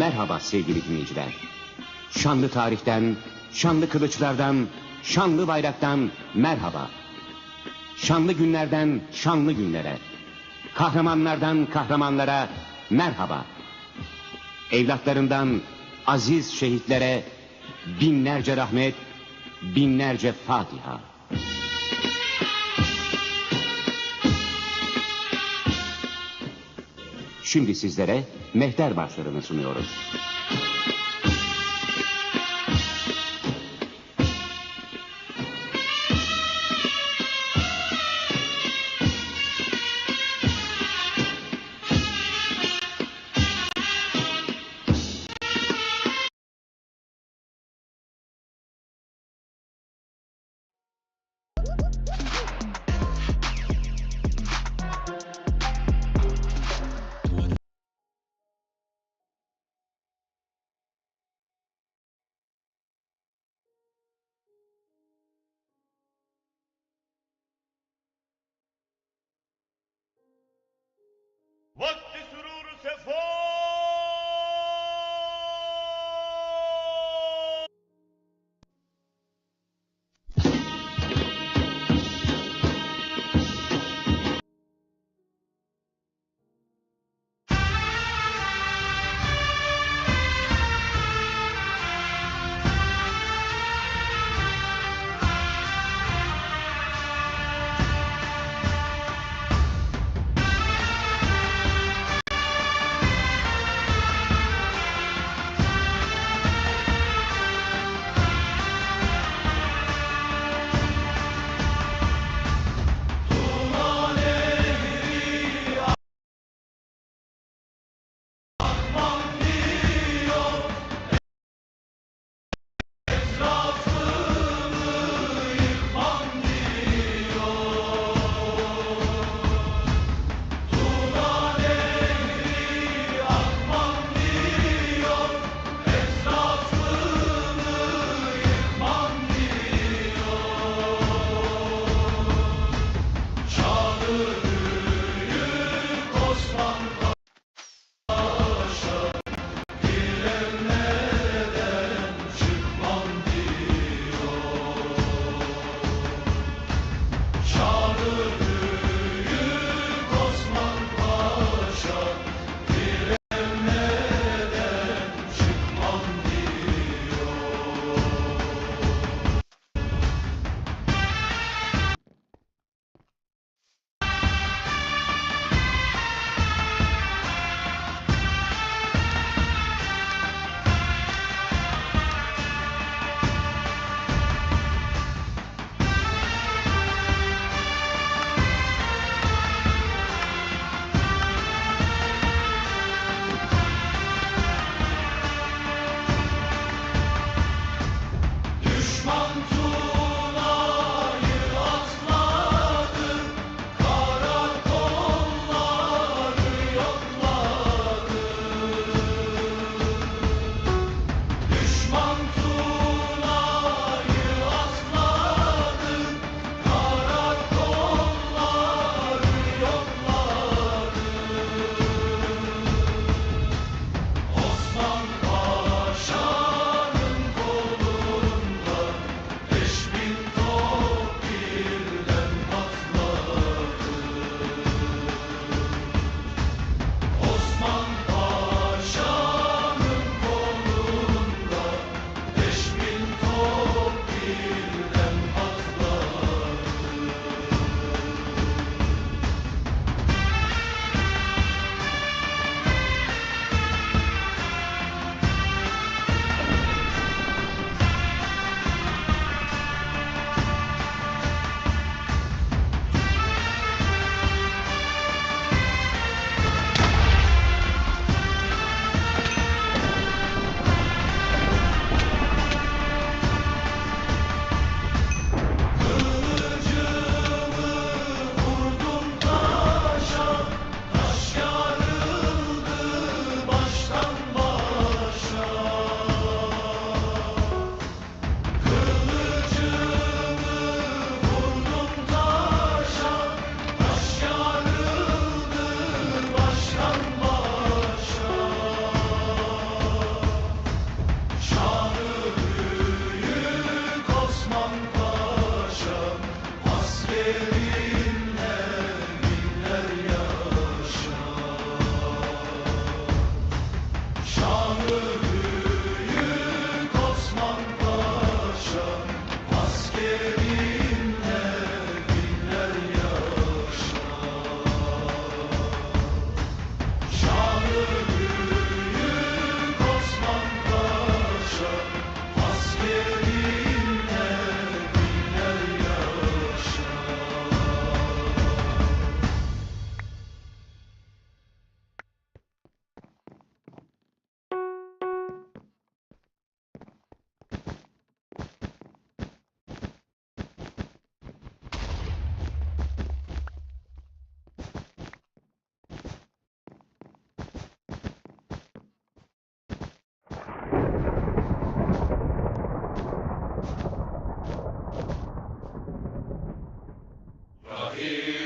Merhaba sevgili dinleyiciler. Şanlı tarihten, şanlı kılıçlardan, şanlı bayraktan merhaba. Şanlı günlerden şanlı günlere, kahramanlardan kahramanlara merhaba. Evlatlarından aziz şehitlere binlerce rahmet, binlerce Fatiha. Şimdi sizlere mehter başlarını sunuyoruz. Elohim.